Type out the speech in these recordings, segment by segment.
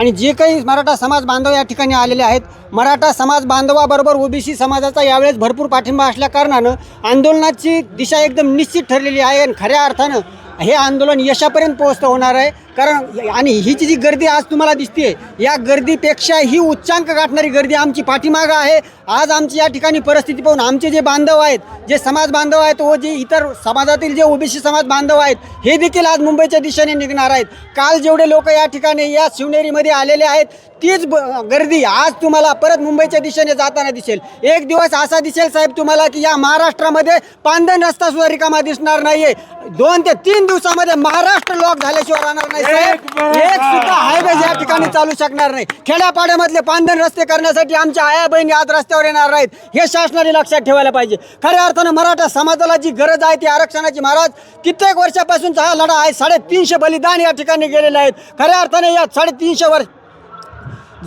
आणि जे काही मराठा समाज बांधव या ठिकाणी आलेले आहेत मराठा समाज बांधवाबरोबर ओबीसी समाजाचा यावेळेस भरपूर पाठिंबा असल्या कारणानं आंदोलनाची दिशा एकदम निश्चित ठरलेली आहे आणि खऱ्या अर्थानं हे आंदोलन यशापर्यंत पोहोचतं होणार आहे. कारण आणि हीची जी गर्दी आज तुम्हाला दिसते या गर्दीपेक्षा ही उच्चांक गाठणारी गर्दी आमची पाठीमागं आहे. आज आमची या ठिकाणी परिस्थिती पाहून आमचे जे बांधव आहेत जे समाज बांधव आहेत व जे इतर समाजातील जे ओबीसी समाज बांधव आहेत हे देखील आज मुंबईच्या दिशेने निघणार आहेत. काल जेवढे लोक या ठिकाणी या शिवनेरीमध्ये आलेले आहेत तीच ब गर्दी आज तुम्हाला परत मुंबईच्या दिशेने जाताना दिसेल. एक दिवस असा दिसेल साहेब तुम्हाला की या महाराष्ट्रामध्ये पांदन रस्ता सुद्धा रिकामा दिसणार नाही आहे दोन ते तीन दिवसामध्ये महाराष्ट्र लॉक झाल्याशिवाय राहणार नाही साहेब. एक सुद्धा हायवे या ठिकाणी चालू शकणार नाही. खेड्यापाड्यामधले पांदन रस्ते करण्यासाठी आमच्या आया बहिणी आज रस्त्यावर येणार नाहीत. हे शासनाने लक्षात ठेवायला पाहिजे. खऱ्या अर्थानं मराठा समाजाला जी गरज आहे ती आरक्षणाची महाराज कित्येक वर्षापासूनचा हा लढा आहे. साडेतीनशे बलिदान या ठिकाणी गेलेले आहेत. खऱ्या अर्थाने या साडेतीनशे वर्ष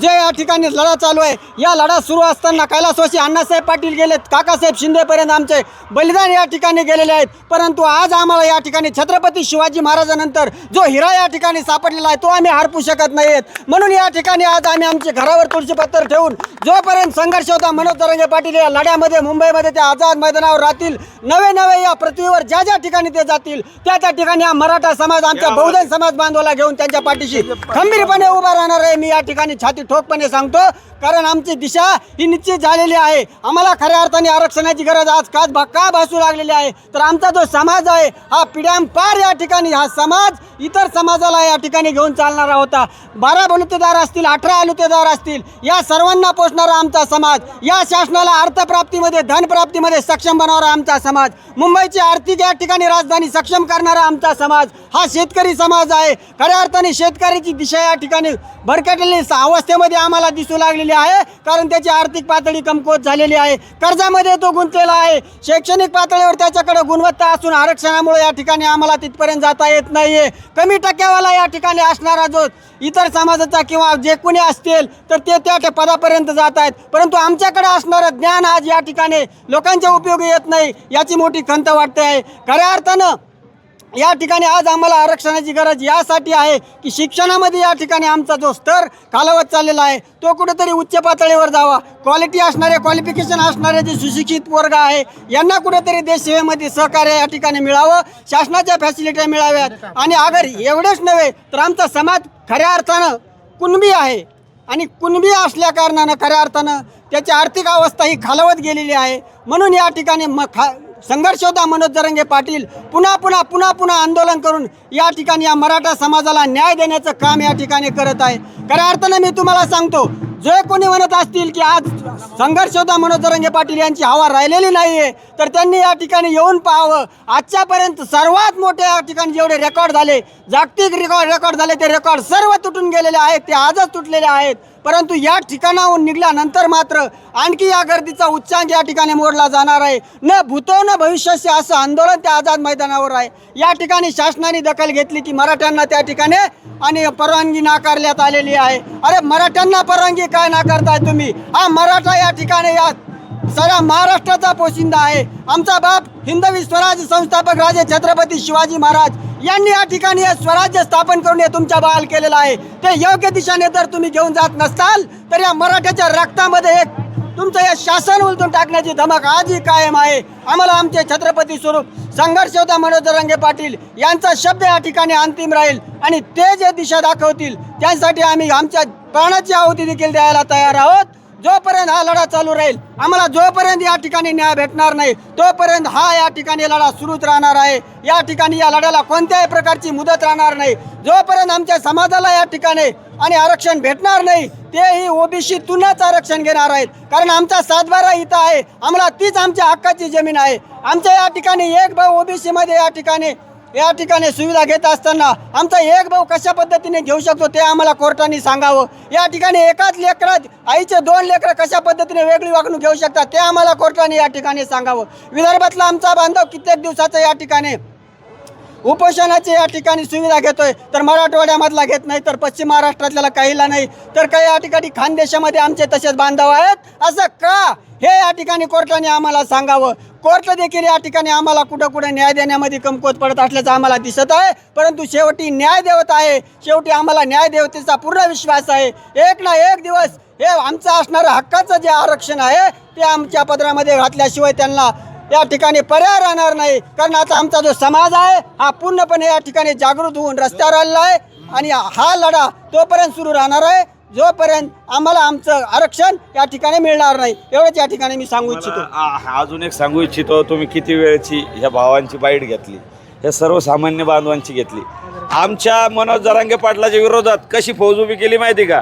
जे या ठिकाणी लढा चालू आहे या लढा सुरू असताना कैलासवासी अण्णासाहेब पाटील गेलेत काकासाहेब शिंदेपर्यंत आमचे बलिदान या ठिकाणी गेलेले आहेत. परंतु आज आम्हाला या ठिकाणी छत्रपती शिवाजी महाराजानंतर जो हिरा या ठिकाणी सापडलेला आहे तो आम्ही हरपू शकत नाहीत म्हणून या ठिकाणी आज आम्ही आमचे घरावर तुळशी पत्तर ठेवून जोपर्यंत संघर्ष होता मनोज तरंगे पाटील या लढ्यामध्ये मुंबईमध्ये त्या आझाद मैदानावर राहतील नवे नवे या पृथ्वीवर ज्या ज्या ठिकाणी ते जातील त्या त्या ठिकाणी हा मराठा समाज आमच्या बहुजन समाज बांधवाला घेऊन त्यांच्या पाठीशी खंबीरपणे उभा राहणार आहे. मी या ठिकाणी छाती ठोकपणे सांगतो कारण आमची दिशा ही निश्चित झालेली आहे. आम्हाला खऱ्या अर्थाने आरक्षणाची गरज आज का का भासू लागलेली आहे? तर आमचा जो समाज आहे हा पिढ्यांपार या ठिकाणी हा समाज इतर समाजाला या ठिकाणी घेऊन चालणारा होता. बारा बलुतेदार असतील अठरा अलुतेदार असतील या सर्वांना पोचणारा आमचा समाज या शासनाला अर्थप्राप्तीमध्ये धनप्राप्तीमध्ये सक्षम बनवणारा आमचा समाज मुंबईची आर्थिक या ठिकाणी राजधानी सक्षम करणारा आमचा समाज हा शेतकरी समाज आहे. खऱ्या अर्थाने शेतकऱ्याची दिशा या ठिकाणी भरकटलेली अवस्थेत अवस्थेमध्ये आम्हाला दिसू लागलेली आहे कारण त्याची आर्थिक पातळी कमकुवत झालेली आहे. कर्जामध्ये तो गुंतलेला आहे. शैक्षणिक पातळीवर त्याच्याकडे गुणवत्ता असून आरक्षणामुळे या ठिकाणी आम्हाला तिथपर्यंत जाता येत नाहीये. कमी टक्क्यावाला या ठिकाणी असणारा जो इतर समाजाचा किंवा जे कोणी असतील तर ते त्या त्या पदापर्यंत जात आहेत. परंतु आमच्याकडे असणारं ज्ञान आज या ठिकाणी लोकांच्या उपयोगी येत नाही याची मोठी खंत वाटते आहे. खऱ्या अर्थानं या ठिकाणी आज आम्हाला आरक्षणाची गरज यासाठी आहे की शिक्षणामध्ये या ठिकाणी आमचा जो स्तर खालावत चाललेला आहे तो कुठेतरी उच्च पातळीवर जावा. क्वालिटी असणारे क्वालिफिकेशन असणारे जे सुशिक्षित वर्ग आहे यांना कुठेतरी देशसेवेमध्ये सहकार्य या ठिकाणी मिळावं शासनाच्या फॅसिलिट्या मिळाव्यात. आणि अगर एवढेच नव्हे तर आमचा समाज खऱ्या अर्थानं कुणबी आहे. आणि कुणबी असल्या कारणानं खऱ्या अर्थानं त्याची आर्थिक अवस्था ही खालवत गेलेली आहे. म्हणून या ठिकाणी म खा संघर्ष होता मनोज जरंगे पाटील. पुन्हा पुन्हा पुन्हा पुन्हा आंदोलन करून या ठिकाणी या मराठा समाजाला न्याय देण्याचं काम या ठिकाणी करत आहे. खऱ्या अर्थानं मी तुम्हाला सांगतो जे कोणी म्हणत असतील की आज संघर्ष होता मनोज जरंगे पाटील यांची हवा राहिलेली नाही आहे तर त्यांनी या ठिकाणी येऊन पाहावं. आजच्यापर्यंत सर्वात मोठे या ठिकाणी जेवढे रेकॉर्ड झाले जागतिक रेकॉर्ड रेकॉर्ड झाले ते रेकॉर्ड सर्व तुटून गेलेले आहेत ते आजच तुटलेले आहेत. परंतु या ठिकाणाहून निघाल्यानंतर मात्र आणखी या गर्दीचा उच्चांक या ठिकाणी मोडला जाणार आहे. न भूतो न भविष्याचे असं आंदोलन त्या आझाद मैदानावर आहे. या ठिकाणी शासनाने दखल घेतली की मराठ्यांना त्या ठिकाणी आणि परवानगी नाकारण्यात आलेली आहे. अरे मराठ्यांना परवानगी काय नाकारताय तुम्ही? हा मराठा या ठिकाणी या साऱ्या महाराष्ट्राचा पोशिंदा आहे. आमचा बाप हिंदवी स्वराज संस्थापक राजे छत्रपती शिवाजी महाराज. यांनी या ठिकाणी हे स्वराज्य स्थापन करून हे तुमच्या बहाल केलेलं आहे. ते योग्य दिशेने जर तुम्ही घेऊन जात नसताल तर या मराठ्याच्या रक्तामध्ये एक तुमचं हे शासन उलटून टाकण्याची धमक आजही कायम आहे. आम्हाला आमचे छत्रपती स्वरूप संघर्ष होता मनोज रंगे पाटील यांचा शब्द या ठिकाणी अंतिम राहील आणि ते जे दिशा दाखवतील त्यासाठी आम्ही आमच्या प्राणाची आहुती देखील द्यायला तयार आहोत. जोपर्यंत हा लढा चालू राहील आम्हाला जोपर्यंत या ठिकाणी न्याय भेटणार नाही तोपर्यंत हा या ठिकाणी लढा सुरूच राहणार आहे. या ठिकाणी या लढ्याला कोणत्याही प्रकारची मुदत राहणार नाही. जोपर्यंत आमच्या समाजाला या ठिकाणी आणि आरक्षण भेटणार नाही तेही ओबीसीतूनच आरक्षण घेणार आहेत. कारण आमचा सातबारा इथं आहे. आम्हाला तीच आमच्या हक्काची जमीन आहे. आमच्या या ठिकाणी एक भाऊ ओबीसीमध्ये या ठिकाणी या ठिकाणी सुविधा घेत असताना आमचा एक भाऊ कशा पद्धतीने घेऊ शकतो ते आम्हाला कोर्टाने सांगावं. या ठिकाणी एकाच लेकरात आईचे दोन लेकरं कशा पद्धतीने वेगळी वागणूक घेऊ शकतात ते आम्हाला कोर्टाने या ठिकाणी सांगावं. विदर्भातला आमचा बांधव कित्येक दिवसाचा या ठिकाणी उपोषणाची या ठिकाणी सुविधा घेतोय. तर मराठवाड्यामधला घेत नाही तर पश्चिम महाराष्ट्रातल्याला काहीला नाही. तर काही या ठिकाणी खानदेशामध्ये आमचे तसेच बांधव आहेत. असं का? हे या ठिकाणी कोर्टाने आम्हाला सांगावं. कोर्ट देखील या ठिकाणी आम्हाला कुठं कुठं न्याय देण्यामध्ये कमकुवत पडत असल्याचं आम्हाला दिसत आहे. परंतु शेवटी न्याय देवत आहे. शेवटी आम्हाला न्याय देवतेचा पूर्ण विश्वास आहे. एक ना एक दिवस हे आमचं असणारं हक्काचं जे आरक्षण आहे ते आमच्या पदरामध्ये घातल्याशिवाय त्यांना या ठिकाणी पर्याय राहणार नाही. कारण आता आमचा जो समाज आहे हा पूर्णपणे या ठिकाणी जागृत होऊन रस्त्यावर आलेला आहे आणि हा लढा तोपर्यंत सुरू राहणार आहे. जोपर्यंत आम्हाला आमचं आरक्षण या ठिकाणी मिळणार नाही. एवढंच या ठिकाणी मी सांगू इच्छितो. अजून एक सांगू इच्छितो. तुम्ही किती वेळची ह्या भावांची बाईट घेतली? हे सर्वसामान्य बांधवांची घेतली. आमच्या मनोज जरांगे पाटलाच्या विरोधात कशी फौज उभी केली माहिती का?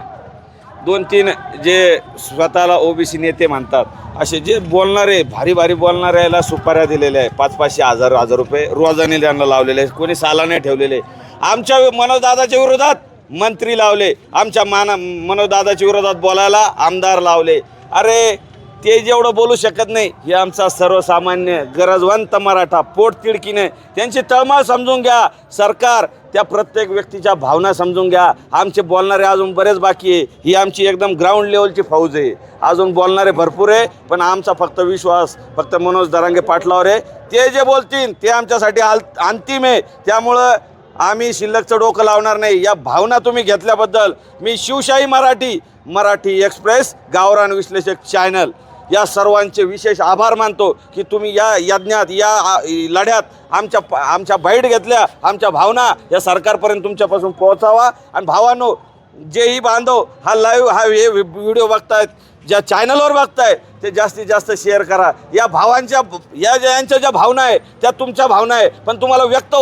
दोन तीन जे स्वतःला ओबीसी नेते म्हणतात असे जे बोलणारे भारी भारी बोलणाऱ्याला सुपाऱ्या दिलेल्या आहे पाच पाचशे हजार हजार रुपये रोजाने त्यांना लावलेले आहे कोणी सालाने ठेवलेले. आमच्या मनोजदादाच्या विरोधात मंत्री लावले. आमच्या माना मनोजदादाच्या विरोधात बोलायला आमदार लावले. अरे ते जेवढं बोलू शकत नाही हे आमचा सर्वसामान्य गरजवंत मराठा पोटतिडकीने त्यांची तळमळ समजून घ्या. सरकार त्या प्रत्येक व्यक्तीच्या भावना समजून घ्या. आमचे बोलणारे अजून बरेच बाकी आहे. ही आमची एकदम ग्राउंड लेवलची फौज आहे. अजून बोलणारे भरपूर आहे पण आमचा फक्त विश्वास फक्त मनोज दरांगे पाटलावर आहे. ते जे बोलतील ते आमच्यासाठी आल अंतिम आहे. त्यामुळं आम्ही शिल्लकचं डोकं लावणार नाही. या भावना तुम्ही घेतल्याबद्दल मी शिवशाही मराठी मराठी एक्सप्रेस गावरान विश्लेषक चॅनल. या सर्वांचे विशेष आभार मानतो की तुम्ही या यज्ञात या लढ्यात आमच्या आमच्या बाईट घेतल्या आमच्या भावना या सरकारपर्यंत तुमच्यापासून पोहोचावा. आणि भावांनो जेही बांधव हा लाईव्ह हा हे व्हिडिओ बघतायत ज्या चॅनलवर बघताय ते जास्तीत जास्त शेअर करा. या भावांच्या या यांच्या ज्या भावना आहे त्या तुमच्या भावना आहे पण तुम्हाला व्यक्त